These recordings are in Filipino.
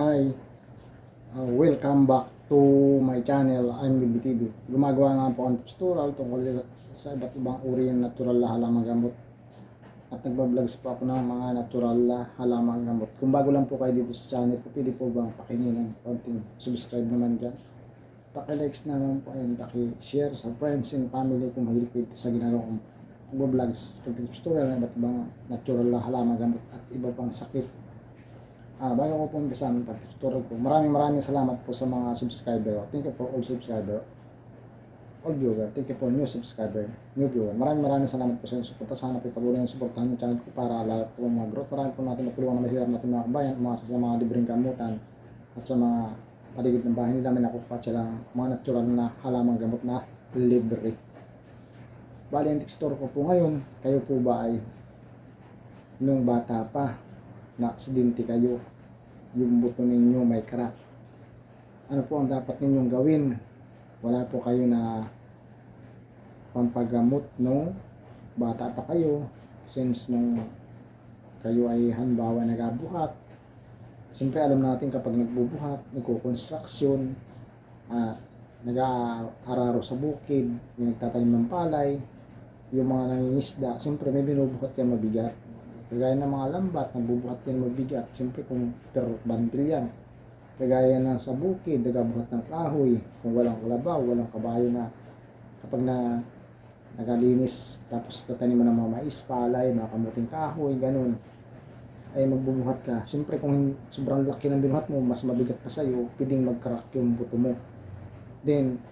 Hi, uh, welcome back to my channel, I'm Bibi TV. Gumagawa nga po ang tutorial tungkol sa iba't ibang uri ng natural na halamang gamot. At nagbablog po ako ng mga natural na halamang gamot. Kung bago lang po kayo dito sa channel ko, pwede po bang pakinggan ng konting subscribe naman dyan. Paki-likes naman po ayun, paki-share sa friends and family kung mahilig ko ito sa ginagawa kong vlogs, tutorial ng iba't ibang natural na halamang gamot at iba pang sakit Ah, bago ko pong umpisa ang pag-tutorial ko, maraming maraming salamat po sa mga subscriber. Thank you for all subscriber. All viewer. Thank you for new subscriber, new viewer. Maraming maraming salamat po sa inyong suporta. Sana po patuloy yung suportahan yung channel ko para lahat po mga growth. Marami po natin matulungan na mahirap natin mga kabayan, mga sa mga libreng gamutan at sa mga paligid ng bahay nila may nakukuha sila ng mga natural na halamang gamot na libre. Bali, ang tip store ko po ngayon, kayo po ba ay nung bata pa, na aksidente kayo, yung buto ninyo may crack. Ano po ang dapat ninyong gawin? Wala po kayo na pampagamot nung bata pa kayo since nung kayo ay hanbawa nagabuhat. Siyempre alam natin kapag nagbubuhat, nagko-construction, ah, nag-aararo sa bukid, yung nagtatanim ng palay, yung mga nangingisda, siyempre may binubuhat yan mabigat. Kagaya ng mga lambat, nagbubuhat yan mabigat. Siyempre kung per bundle yan. Kagaya na sa bukid, nagabuhat ng kahoy. Kung walang kalabaw, walang kabayo na kapag na nagalinis, tapos tatanim mo ng mga mais, palay, mga kamuting kahoy, ganun ay magbubuhat ka. Siyempre kung sobrang laki ng binuhat mo, mas mabigat pa sa'yo, pwedeng mag-crack yung buto mo. Then,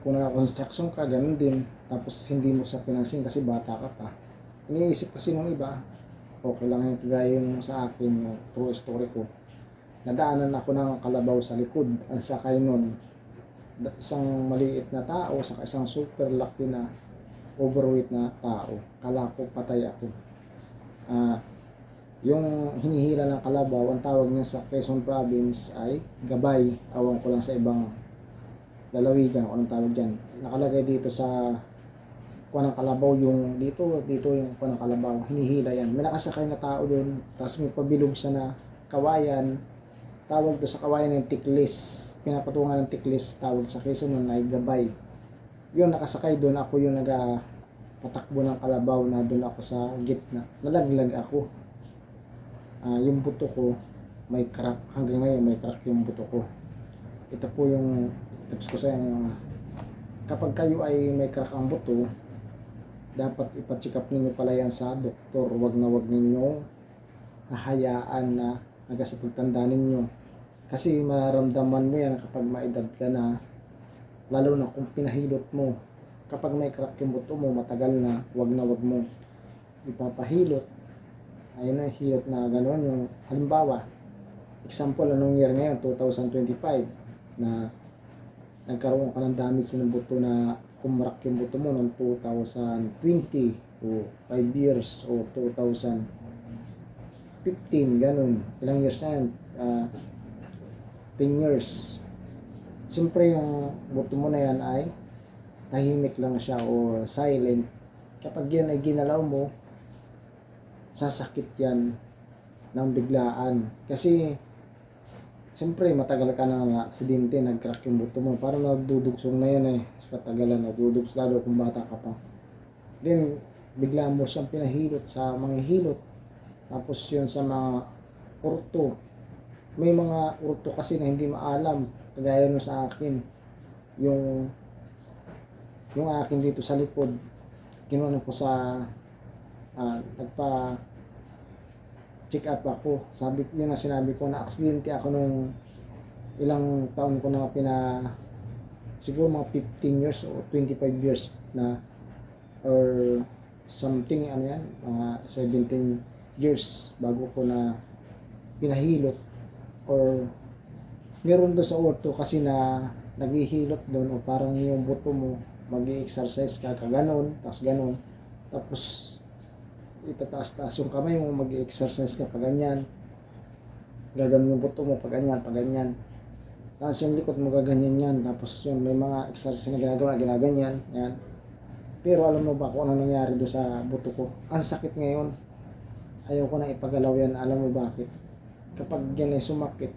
kung naka-construction ka, ganun din. Tapos hindi mo sa pinansin kasi bata ka pa. Iniisip kasi nung iba, okay lang yung kagaya yung sa akin, yung true story ko. Nadaanan ako ng kalabaw sa likod. Ang sakay nun, isang maliit na tao, saka isang super laki na overweight na tao. Kala ko patay ako. Ah, yung hinihila ng kalabaw, ang tawag niya sa Quezon Province ay gabay. Awan ko lang sa ibang lalawigan kung anong tawag dyan. Nakalagay dito sa kuha ng kalabaw yung dito, dito yung kuha ng kalabaw. Hinihila yan. May nakasakay na tao doon, tapos may pabilog siya na kawayan. Tawag doon sa kawayan ng tiklis. Pinapatungan ng tiklis, tawag sa Quezon nun ay gabay. Yun, nakasakay doon. Ako yung naga patakbo ng kalabaw na doon ako sa gitna. Nalaglag ako. Ah, yung buto ko may crack. Hanggang ngayon may crack yung buto ko. Ito po yung tips ko sa inyo. Kapag kayo ay may crack ang buto, dapat ipacheck up ninyo pala yan sa doktor. Huwag na huwag ninyo hahayaan na hanggang sa pagtanda ninyo. Kasi mararamdaman mo yan kapag maedad ka na, lalo na kung pinahilot mo. Kapag may crack yung buto mo, matagal na, huwag na huwag mo ipapahilot. Ayun na, hilot na gano'n yung, halimbawa, example, anong year ngayon, 2025, na nagkaroon ka ng damage ng buto na kumrak yung buto mo noong 2020 o 5 years o 2015, ganun. Ilang years na yan? Ah, 10 years. Siyempre yung buto mo na yan ay tahimik lang siya o silent. Kapag yan ay ginalaw mo, sasakit yan ng biglaan. Kasi Siyempre, matagal ka na nga aksidente, nag-crack yung buto mo. Parang nagdudugsong na yan eh. Sa katagalan, nagdudugs lalo kung bata ka pa. Then, bigla mo siyang pinahilot sa mga hilot. Tapos yun sa mga urto. May mga urto kasi na hindi maalam. Kagaya no sa akin. Yung yung akin dito sa likod, kinuha ko sa ah, nagpa check up ako. Sabi yun na sinabi ko na aksidente ako nung ilang taon ko na pina siguro mga 15 years o 25 years na or something ano yan mga 17 years bago ko na pinahilot or meron doon sa orto kasi na naghihilot doon o parang yung buto mo mag exercise ka kaganon tapos ganon tapos itataas-taas yung kamay mo, mag-exercise ka pa ganyan. Gaganon yung buto mo pa ganyan, pa ganyan. Tapos yung likod mo gaganyan yan. Tapos yun, may mga exercise na ginagawa, ginaganyan. Yan. Pero alam mo ba kung ano nangyari doon sa buto ko? Ang sakit ngayon. Ayaw ko na ipagalaw yan. Alam mo bakit? kapag yan ay sumakit,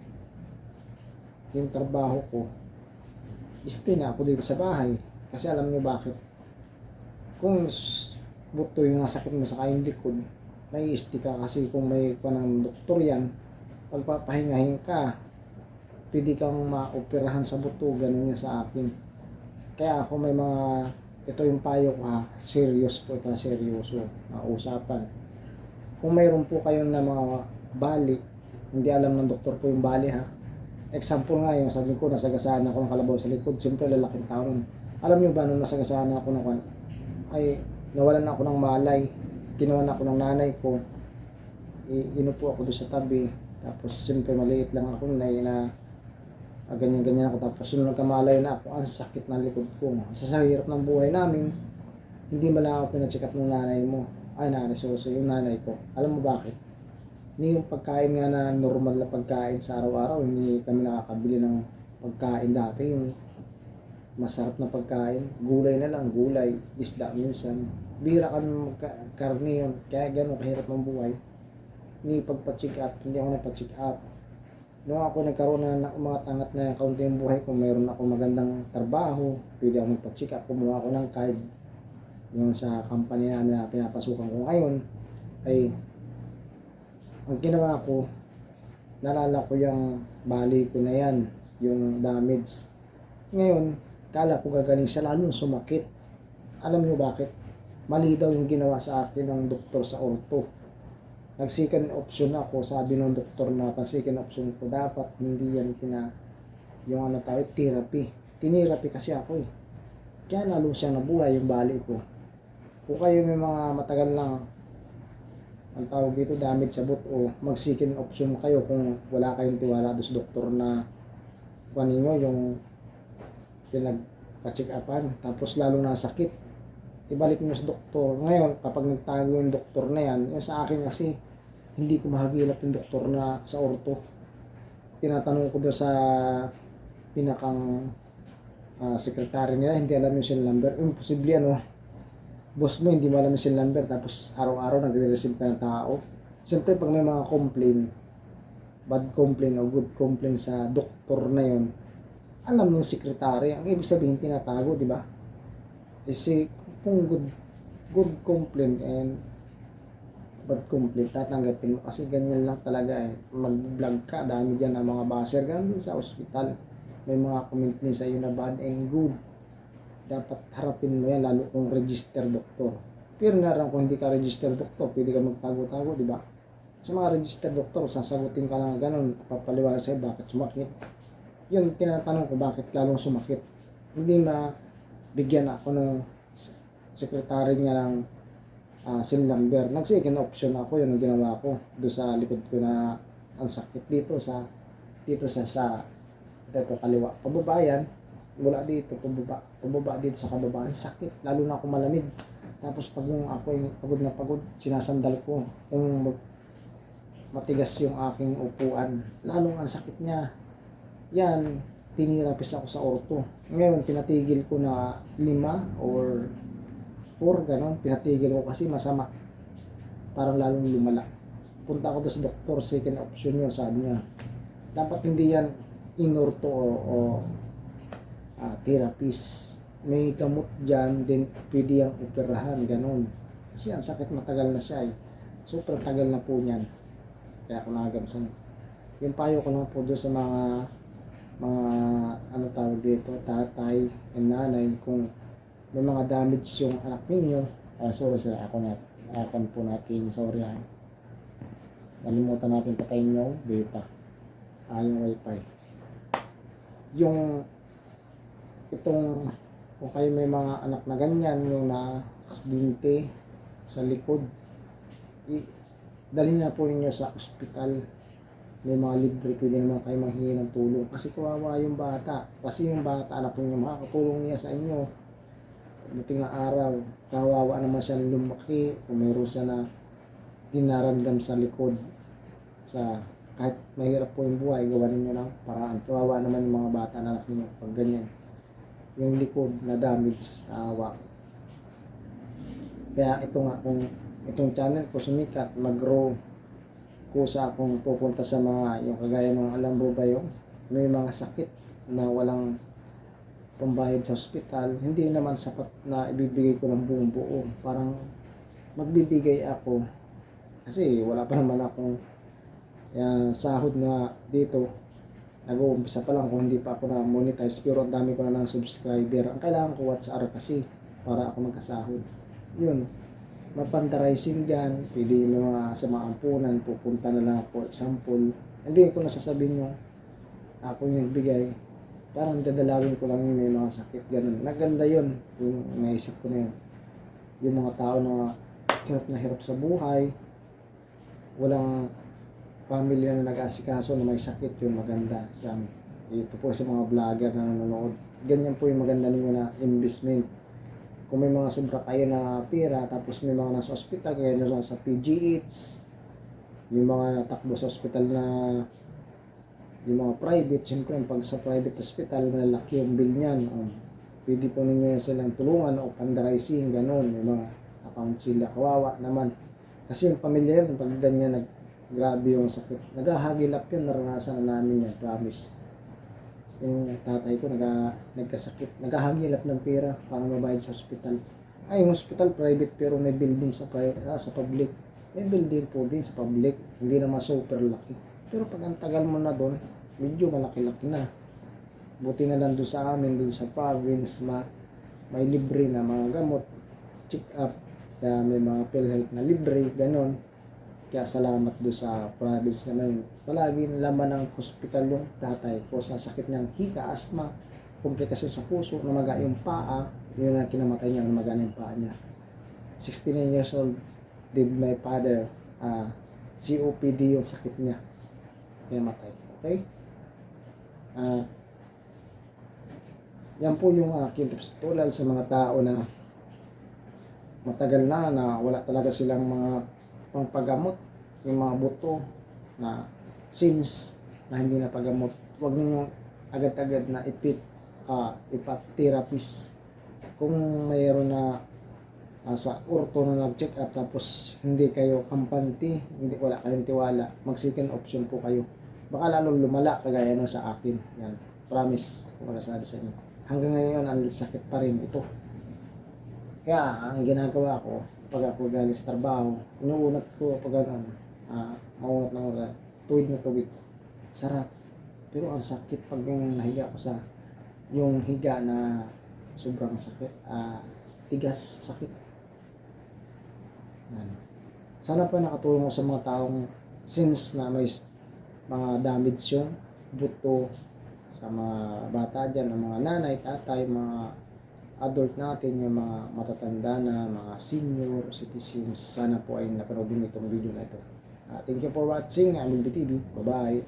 yung trabaho ko, stay na ako dito sa bahay. Kasi alam niyo bakit? Kung buto yung nasakit mo sa kayong likod, stay ka kasi kung may pa ng doktor yan, pagpapahingahin ka, pwede kang maoperahan sa buto, ganun yan sa akin. Kaya ako may mga, ito yung payo ko ha, serious po ito, seryoso, na usapan. Kung mayroon po kayo na mga bali, hindi alam ng doktor po yung bali ha. Example nga yung sabi ko, nasagasaan ako ng kalabaw sa likod, siyempre lalaking tao. Alam niyo ba nung nasagasaan ako ng ay nawalan ako ng malay, kinuha ako ng nanay ko, I- inupo ako doon sa tabi, tapos siyempre maliit lang ako na, na ah, ganyan-ganyan ako, tapos nung nagkamalay na ako, ang sakit ng likod ko. Sa hirap ng buhay namin, hindi mo lang ako pinacheck up ng nanay mo. Ay, nanay, so, so yung nanay ko. Alam mo bakit? Hindi yung pagkain nga na normal na pagkain sa araw-araw, hindi kami nakakabili ng pagkain dati. Yung masarap na pagkain, gulay na lang, gulay, isda minsan. Bira kami magkarne yun, kaya ganun kahirap ang buhay. Hindi pagpa-check up, hindi ako nagpa-check up. Nung ako nagkaroon na ng mga tangat na kaunti yung buhay ko, mayroon ako magandang trabaho, pwede ako magpa-check up, kumuha ako ng card. Yung sa company namin na pinapasukan ko ngayon, ay ang ginawa ko, nalala ko yung bali ko na yan, yung damage. Ngayon, kala ko gagaling siya, lalo sumakit. Alam niyo bakit? Mali daw yung ginawa sa akin ng doktor sa orto. Nag-second option ako, sabi ng doktor na pa second option ko, dapat hindi yan kina, yung ano tayo, therapy. Tinirapy kasi ako eh. Kaya lalo siya nabuhay yung bali ko. Kung kayo may mga matagal lang ang tawag dito damage sa buto mag second option kayo kung wala kayong tiwala doon sa doktor na kuha ninyo yung pinagpa-check upan tapos lalo nasakit ibalik nyo sa doktor. Ngayon kapag nagtago yung doktor na yan yung sa akin kasi hindi ko mahagilap yung doktor na sa orto tinatanong ko doon sa pinakang ah, sekretary nila hindi alam yung cell number. Imposible ano boss mo hindi mo alam yung cell number tapos araw-araw nagre-receive ka ng tao. Siyempre pag may mga complain, bad complain o good complain sa doktor na yon, alam mo yung sekretary, ang ibig sabihin tinatago, di ba? Kasi kung good good complaint and bad complaint, tatanggapin mo kasi ganyan lang talaga eh. Mag-vlog ka, dami dyan ang mga baser, ganun din sa ospital. May mga comment din sa iyo na bad and good dapat harapin mo yan lalo kung register doktor. Pero naran kung hindi ka register doktor, pwede ka magtago-tago, di ba? Sa mga register doktor, sasagutin ka lang ganun, papaliwanag sa'yo bakit sumakit. Yun, tinatanong ko bakit lalong sumakit. Hindi na bigyan ako ng sekretary niya ng uh, SIN number. Nag-second option ako, yun ang ginawa ko. Doon sa likod ko na ang sakit dito sa dito sa sa dito kaliwa. Pababayan, mula dito, pababa, pababa dito sa kababa, ang sakit, lalo na ako malamig. Tapos pag yung ako ay pagod na pagod, sinasandal ko. Kung matigas yung aking upuan, lalong ang sakit niya. Yan, tinirapis ako sa orto. Ngayon, pinatigil ko na lima or four, ganon. Pinatigil ko kasi masama. Parang lalong lumala. Punta ako sa doktor, second option yun, sabi niya. Dapat hindi yan inorto o, o ah, therapist. May gamot dyan, din pwede yung operahan, ganun. Kasi ang sakit matagal na siya eh. Super tagal na po niyan. Kaya ako nagagamsan. Yung payo ko lang po doon sa mga mga ano tawag dito, tatay and nanay, kung may mga damage yung anak ninyo, ah, sorry sir, ako na, ako po natin, sorry ha. Nalimutan natin patayin yung data. Ah, yung wifi. Yung itong kung kayo may mga anak na ganyan yung nakasdinte sa likod i, dalhin na po ninyo sa ospital. May mga libre pwede naman kayo manghingi ng tulong. Kasi kawawa yung bata. Kasi yung bata anak ninyo makakatulong niya sa inyo dating na araw kawawa naman siya lumaki kung mayroon siya na dinaramdam sa likod sa kahit mahirap po yung buhay gawa ninyo ng paraan kawawa naman yung mga bata na anak ninyo pag ganyan yung likod na damage na awa. Kaya ito nga, kung itong channel ko sumikat, mag-grow, kusa akong pupunta sa mga yung kagaya ng alam mo ba yung may mga sakit na walang pambayad sa ospital, hindi naman sapat na ibibigay ko ng buong buo. Parang magbibigay ako kasi wala pa naman akong yan, sahod na dito. Nag-uumpisa pa lang kung hindi pa ako na monetize pero ang dami ko na ng subscriber. Ang kailangan ko WhatsApp kasi para ako magkasahod. Yun. Mapandarizing dyan. Pwede yung mga sa mga ampunan. Pupunta na lang ako. Example. Hindi ko nasasabihin yung ako yung nagbigay. Parang dadalawin ko lang yung may mga sakit. Ganun. Naganda yun. Yung naisip ko na yun. Yung mga tao na hirap na hirap sa buhay. Walang pamilya na nag-asikaso na may sakit yun maganda sa amin. Ito po sa mga vlogger na nanonood. Ganyan po yung maganda ninyo na investment. Kung may mga sobra kayo na pera, tapos may mga nasa ospital, kaya nasa sa PGH, yung mga natakbo sa ospital na yung mga private, siyempre pag sa private hospital, malaki yung bill niyan. Um, pwede po ninyo silang tulungan o fundraising, ganun. May mga account sila, kawawa naman. Kasi yung pamilya yun, pag ganyan, nag, grabe yung sakit. Naghahagilap yun, naranasan na namin yan, promise. Yung tatay ko, naga, nagkasakit, naghahagilap ng pera para mabayad sa hospital. Ay, yung hospital private pero may building sa, ah, sa public. May building po din sa public. Hindi naman super laki. Pero pag ang tagal mo na doon, medyo malaki-laki na. Buti na lang doon sa amin, doon sa province, ma may libre na mga gamot, check up, kaya may mga PhilHealth na libre, ganon. Kaya salamat doon sa province naman. Palagi laman ng hospital yung tatay ko sa sakit niyang hika, asma, komplikasyon sa puso, namaga yung paa, yun ang kinamatay niya, namaga na yung paa niya. 69 years old did my father, ah, COPD yung sakit niya. Kinamatay. Okay? Ah, yan po yung aking tips tulad sa mga tao na matagal na na wala talaga silang mga pangpagamot yung mga buto na since na hindi na pagamot huwag ninyong agad-agad na ipit uh, ipat-therapist kung mayroon na ah, sa orto na nag-check up tapos hindi kayo kampante hindi wala kayong tiwala mag second option po kayo baka lalong lumala kagaya ng sa akin yan promise ano sabi sa inyo hanggang ngayon ang sakit pa rin ito kaya ang ginagawa ko, pag ako galing sa trabaho, inuunat ko pag ano, ah, maunat na ulat, tuwid na tuwid. Sarap. Pero ang sakit pag yung nahiga ko sa, yung higa na sobrang sakit, ah, tigas, sakit. Yan. Sana pa nakatulong ko sa mga taong since na may mga damage yung buto sa mga bata dyan, ang mga nanay, tatay, mga adult natin, yung mga matatanda na, mga senior citizens, sana po ay napanood din itong video na ito. Ah, thank you for watching. I'm TV. Bye-bye.